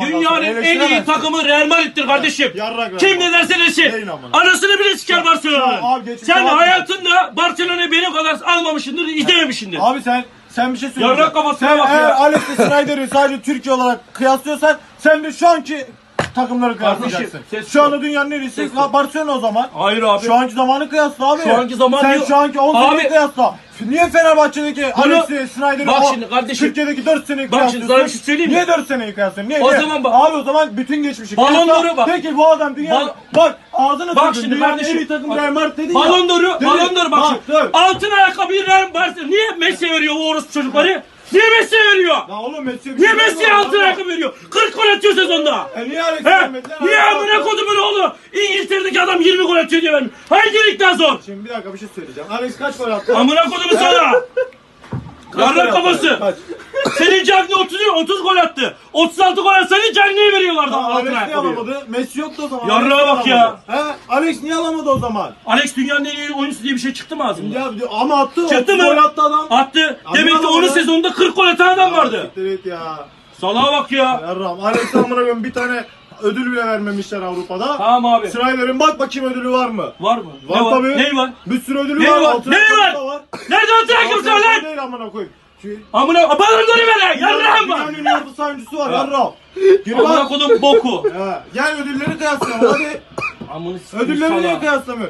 Dünyanın en iyi takımı Real Madrid'dir kardeşim. yarrak Kim ne derse desin. Anasını bile siker Barcelona'nın. Sen hayatında Barcelona'yı benim kadar almamışsındır, izlememişsindir. Abi sen sen bir şey söyleyeceğim. Yarrak kafasına sen bak eğer ya. Alex Snyder'i sadece Türkiye olarak kıyaslıyorsan sen de şu anki takımları kıyaslayacaksın. Kardeşim, Şu anda dünyanın en iyisi Ses. Barcelona o zaman. Hayır abi. Şu anki zamanı kıyasla abi. Şu anki zaman Sen diyor- şu anki 10 Abi- seneyi kıyasla. Niye Fenerbahçe'deki Alex'i, Snyder'i Bak o şimdi kardeşim. Türkiye'deki 4 seneyi Bak şimdi kıyaslıyorsun? sana bir şey söyleyeyim mi? Niye 4 seneyi kıyaslıyorsun? Niye? O niye? zaman bak- Abi o zaman bütün geçmişi Ballon kıyasla. d'Or'u bak. Peki bu adam dünya... Bal- Bak ağzını Bak şimdi kardeşim. en iyi takım Bak- Real Madrid dedin ya. Balon d'Or'u, Dedin. Balon d'Or bak şimdi. dur. Altın ayakkabıyı Real Barcelona. Niye Messi veriyor o orospu çocukları? Niye Messi veriyor? Ya oğlum Messi Niye Messi altın ayakkabı veriyor? 40 gol atıyor sezonda. E niye Alex He? Niye amına kodumun oğlu? İngiltere'deki adam 20 gol atıyor diye vermiyor. Hangi lig daha zor? Şimdi bir dakika bir şey söyleyeceğim. Alex kaç gol attı? Amına kodumun sana. Kaç gol Yarrak attı? kafası. Kaç? Senin Cagney 30, 30 gol attı. 36 gol atsa senin Cagney'e veriyorlardı Aa, Alex niye alamadı? Messi yoktu o zaman. Yarrağa Alex niye bak ya. alamadı? He? Alex niye alamadı o zaman? Alex dünyanın en iyi oyuncusu diye bir şey çıktı mı ağzından? Ya ama attı. Çıktı 30 mı? Gol attı adam. Attı. Demek ki onun sezonunda 40 gol atan adam vardı. Siktir et ya. Salaha bak ya. Yarram. Alex amına koyayım bir tane ödül bile vermemişler Avrupa'da. Tamam abi. Sırayların bak bakayım ödülü var mı? Var mı? Var ne var? tabii. Ne var? Bir sürü ödülü Ne var. var? altın Ne ayakkabı var? da Nerede altın Altın var lan? değil amına koyayım. Amına balon ver lan. Yarrağım var. Dünyanın en orta saha oyuncusu var. Gir Amına kodum boku. Gel ödülleri kıyaslayalım hadi. Sikeyim Ödülleri niye kıyaslamıyor?